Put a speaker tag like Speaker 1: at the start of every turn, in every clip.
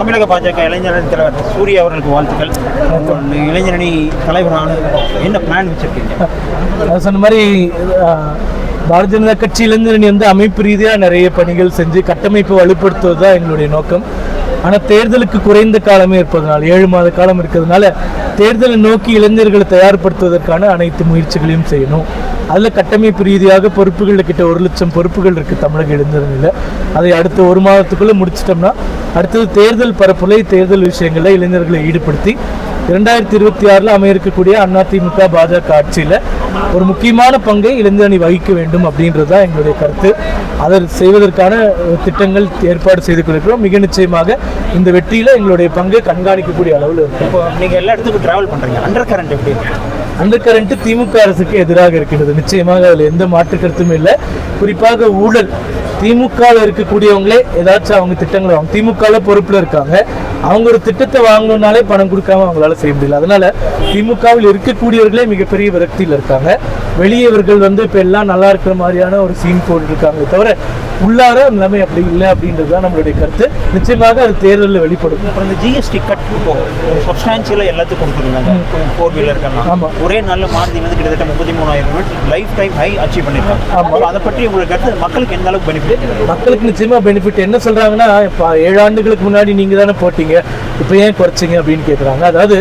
Speaker 1: தமிழக பாஜக இளைஞரணி தலைவர் சூரிய அவர்களுக்கு வாழ்த்துக்கள். இளைஞரணி தலைவரான என்ன பிளான் வச்சிருக்கீங்க?
Speaker 2: சொன்ன மாதிரி பாரதிய ஜனதா கட்சி இளைஞரணி வந்து அமைப்பு ரீதியாக நிறைய பணிகள் செஞ்சு கட்டமைப்பு வலுப்படுத்துவது தான் எங்களுடைய நோக்கம். ஆனால் தேர்தலுக்கு குறைந்த காலமே இருப்பதனால் ஏழு மாத காலம் இருக்கிறதுனால தேர்தலை நோக்கி இளைஞர்களை தயார்படுத்துவதற்கான அனைத்து முயற்சிகளையும் செய்யணும். அதில் கட்டமைப்பு ரீதியாக பொறுப்புகள் கிட்ட ஒரு லட்சம் பொறுப்புகள் இருக்குது தமிழக இளைஞர்களில். அதை அடுத்த ஒரு மாதத்துக்குள்ளே முடிச்சிட்டோம்னா அடுத்தது தேர்தல் பரப்புலை தேர்தல் விஷயங்களில் இளைஞர்களை ஈடுபடுத்தி இரண்டாயிரத்தி இருபத்தி ஆறில் அமையிருக்கக்கூடிய அதிமுக பாஜக ஆட்சியில் ஒரு முக்கியமான பங்கை இளைஞரணி வகிக்க வேண்டும் அப்படின்றது தான் எங்களுடைய கருத்து. அதை செய்வதற்கான திட்டங்கள் ஏற்பாடு செய்து கொண்டிருக்கிறோம். மிக நிச்சயமாக இந்த வெற்றியில் எங்களுடைய பங்கு கண்காணிக்கக்கூடிய அளவில் இருக்கும்
Speaker 1: இப்போ நீங்கள் எல்லா இடத்துக்கும் டிராவல் பண்ணுறீங்க அண்டர் கரண்ட் எப்படி
Speaker 2: அந்த கரண்ட் திமுக அரசுக்கு எதிராக இருக்கின்றது நிச்சயமாக அதில் எந்த மாற்று கருத்தும் இல்லை. குறிப்பாக ஊழல். திமுகவில் இருக்கக்கூடியவங்களே ஏதாச்சும் அவங்க திட்டங்களை வாங்க திமுகவில் பொறுப்பில் இருக்காங்க. அவங்க ஒரு திட்டத்தை வாங்கணும்னாலே பணம் கொடுக்காம அவங்களால செய்ய முடியல. அதனால திமுகவில் இருக்கக்கூடியவர்களே மிகப்பெரிய விரக்தியில் இருக்காங்க. வெளியவர்கள் வந்து இப்போ எல்லாம் நல்லா இருக்கிற மாதிரியான ஒரு சீன் போட்டுருக்காங்க தவிர உள்ளார நிலைமை அப்படி இல்லை அப்படின்றது தான் நம்மளுடைய கருத்து. நிச்சயமாக அது தேர்தலில் வெளிப்படும்.
Speaker 1: அப்புறம் இந்த ஜிஎஸ்டி கட் இப்போ சப்ஸ்டான்ஷியலாக எல்லாத்துக்கும் கொடுத்துருந்தாங்க. ஃபோர் வீலருக்கெல்லாம்
Speaker 2: ஆமா.
Speaker 1: ஒரே நல்ல மாருதி வந்து கிட்டத்தட்ட முப்பத்தி மூணாயிரம் லைஃப் டைம் ஹை அச்சீவ் பண்ணியிருக்காங்க அதை பற்றி உங்களுக்கு கருத்து மக்களுக்கு எந்த அளவுக்கு பெனிஃபிட்
Speaker 2: மக்களுக்கு நிச்சயமா பெனிஃபிட் என்ன சொல்றாங்கன்னா இப்போ ஏழு ஆண்டுகளுக்கு முன்னாடி நீங்க தானே போட்டீங்க இப்போ ஏன் குறைச்சிங்க அப்படின்னு கேட்குறாங்க அதாவது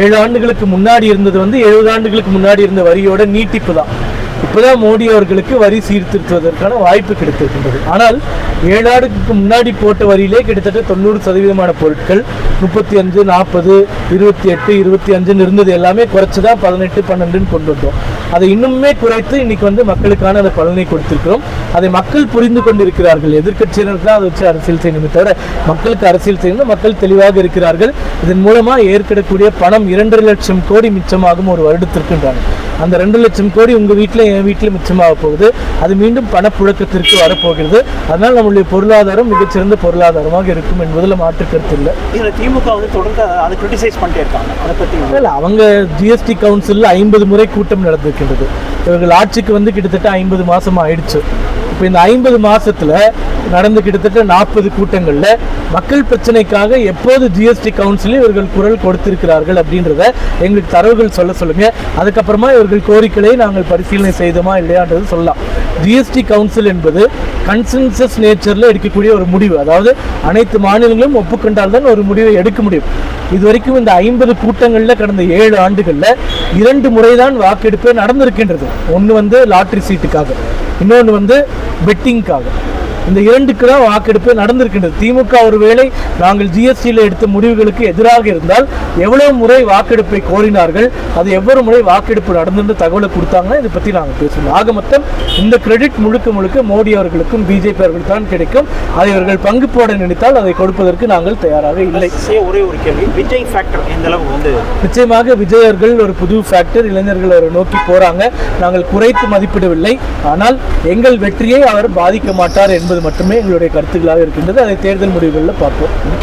Speaker 2: ஏழு ஆண்டுகளுக்கு முன்னாடி இருந்தது வந்து எழுபது ஆண்டுகளுக்கு முன்னாடி இருந்த வரியோட நீட்டிப்பு தான். இப்போதான் மோடி அவர்களுக்கு வரி சீர்திருத்துவதற்கான வாய்ப்பு கிடைத்திருக்கின்றது. ஆனால் ஏழாடுக்கு முன்னாடி போட்ட வரியிலே கிட்டத்தட்ட தொண்ணூறு சதவீதமான பொருட்கள் முப்பத்தி அஞ்சு நாற்பது இருபத்தி எட்டு இருபத்தி அஞ்சுன்னு இருந்தது எல்லாமே குறைச்சு தான் பதினெட்டு பன்னெண்டுன்னு கொண்டு வந்தோம். அதை இன்னுமே குறைத்து இன்னைக்கு வந்து மக்களுக்கான அந்த பலனை கொடுத்திருக்கிறோம். அதை மக்கள் புரிந்து கொண்டிருக்கிறார்கள். எதிர்க்கட்சியினர் தான் அதை வச்சு அரசியல் செய்யணுமே தவிர மக்களுக்கு அரசியல் செய்யணும் மக்கள் தெளிவாக இருக்கிறார்கள். இதன் மூலமா ஏற்கனக்கூடிய பணம் இரண்டரை லட்சம் கோடி மிச்சமாகும் ஒரு வருடத்திற்குன்றாங்க அந்த ரெண்டு லட்சம் கோடி உங்க வீட்டில் என் வீட்டில் மிச்சமாக போகுது. அது மீண்டும் பணப்புழக்கத்திற்கு வரப்போகிறது. அதனால் நம்மளுடைய பொருளாதாரம் மிகச்சிறந்த பொருளாதாரமாக இருக்கும் என்பதில் மாற்று கருத்து இல்லை.
Speaker 1: இதில் திமுக வந்து தொடர்ந்து அதை கிரிட்டிசைஸ் பண்ணிட்டே இருக்காங்க. அதை பற்றி
Speaker 2: இல்ல அவங்க ஜிஎஸ்டி கவுன்சிலில் ஐம்பது முறை கூட்டம் நடந்திருக்கின்றது. இவர்கள் ஆட்சிக்கு வந்து கிட்டத்தட்ட ஐம்பது மாசம் ஆயிடுச்சு. இப்போ இந்த ஐம்பது மாதத்தில் நடந்து கிட்டத்தட்ட நாற்பது கூட்டங்களில் மக்கள் பிரச்சனைக்காக எப்போது ஜிஎஸ்டி கவுன்சிலில் இவர்கள் குரல் கொடுத்திருக்கிறார்கள் அப்படின்றத எங்களுக்கு தரவுகள் சொல்ல சொல்லுங்கள் அதுக்கப்புறமா இவர்கள் கோரிக்கையை நாங்கள் பரிசீலனை செய்தோமா இல்லையான்றது சொல்லலாம். ஜிஎஸ்டி கவுன்சில் என்பது கன்சென்சஸ் நேச்சரில் எடுக்கக்கூடிய ஒரு முடிவு. அதாவது அனைத்து மாநிலங்களும் ஒப்புக்கொண்டால் தான் ஒரு முடிவை எடுக்க முடியும். இதுவரைக்கும் இந்த ஐம்பது கூட்டங்களில் கடந்த ஏழு ஆண்டுகளில் இரண்டு முறைதான் வாக்கெடுப்பு நடந்திருக்கின்றது. ஒன்று வந்து லாட்ரி சீட்டுக்காக. இன்னொன்று வந்து ಬೆಟ್ಟಿಂಗ್ಕಾಗ இந்த இரண்டுக்கு தான் வாக்கெடுப்பு நடந்திருக்கின்றது. திமுக ஒருவேளை நாங்கள் ஜிஎஸ்டியில் எடுத்த முடிவுகளுக்கு எதிராக இருந்தால் எவ்வளவு முறை வாக்கெடுப்பை கோரினார்கள் அது எவ்வளவு முறை வாக்கெடுப்பு நடந்துன்னு தகவலை கொடுத்தாங்கன்னா இதை பற்றி நாங்கள் பேசணும் ஆக மொத்தம் இந்த கிரெடிட் முழுக்க முழுக்க மோடி அவர்களுக்கும் பிஜேபி அவர்களுக்கு தான் கிடைக்கும். அதை அவர்கள் பங்கு போட நினைத்தால் அதை கொடுப்பதற்கு நாங்கள் தயாராக இல்லை.
Speaker 1: ஒரே ஒரு கேள்வி. விஜய் ஃபேக்டர் எந்த அளவுக்கு வந்து
Speaker 2: நிச்சயமாக விஜயர்கள் ஒரு புது ஃபேக்டர் இளைஞர்கள் அவரை நோக்கி போறாங்க. நாங்கள் குறைத்து மதிப்பிடவில்லை. ஆனால் எங்கள் வெற்றியை அவர் பாதிக்க மாட்டார் என்பது மட்டுமே எங்களுடைய கருத்துக்களாக இருக்கின்றது. அதை தேர்தல் முடிவுகளில் பார்ப்போம்.